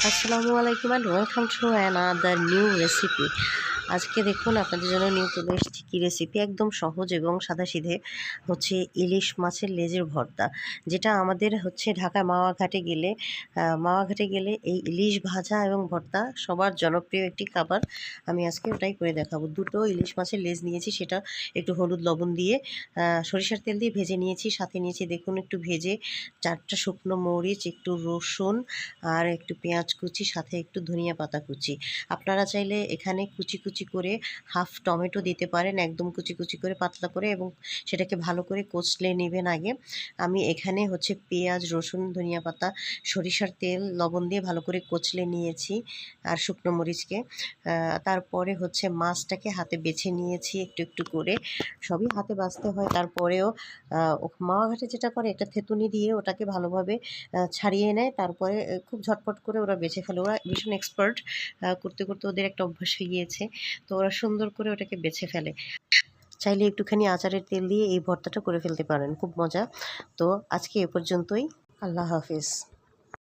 আসসালামু আলাইকুম and welcome to another new recipe আজকে দেখুন আপনাদের জন্য নিউ চলে এসেছি কী রেসিপি একদম সহজ এবং সাদাসিধে হচ্ছে ইলিশ মাছের লেজের ভর্তা, যেটা আমাদের হচ্ছে ঢাকা মাওয়াঘাটে গেলে মাওয়াঘাটে গেলে এই ইলিশ ভাজা এবং ভর্তা সবার জনপ্রিয় একটি খাবার। আমি আজকে ওটাই করে দেখাবো। দুটো ইলিশ মাছের লেজ নিয়েছি, সেটা একটু হলুদ লবণ দিয়ে সরিষার তেল দিয়ে ভেজে নিয়েছি, সাথে নিয়েছি দেখুন একটু ভেজে চারটা শুকনো মরিচ, একটু রসুন আর একটু পেঁয়াজ কুচি, সাথে একটু ধনিয়া পাতা কুচি। আপনারা চাইলে এখানে কুচি কুচি করে হাফ টমেটো দিতে পারেন, একদম কুচি কুচি করে পাতলা করে এবং সেটাকে ভালো করে কচলে নেবেন আগে। আমি এখানে হচ্ছে পেঁয়াজ, রসুন, ধনিয়া পাতা, সরিষার তেল, লবণ দিয়ে ভালো করে কচলে নিয়েছি আর শুকনো মরিচকে। তারপরে হচ্ছে মাছটাকে হাতে বেছে নিয়েছি একটু একটু করে। সবই হাতে বাছতে হয়। তারপরেও মাওয়াঘাটে যেটা করে, একটা থেতুনি দিয়ে ওটাকে ভালোভাবে ছাড়িয়ে নেয়। তারপরে খুব ঝটপট করে ওরা বেছে ফেলে। ওরা ভীষণ এক্সপার্ট করতে করতে ওদের একটা অভ্যাস হয়ে গিয়েছে। তো ওরা সুন্দর করে ওটাকে বেছে ফেলে। চাইলে একটুখানি আচারের তেল দিয়ে এই ভর্তাটা করে ফেলতে পারেন, খুব মজা। তো আজকে এ পর্যন্তই, আল্লাহ হাফিজ।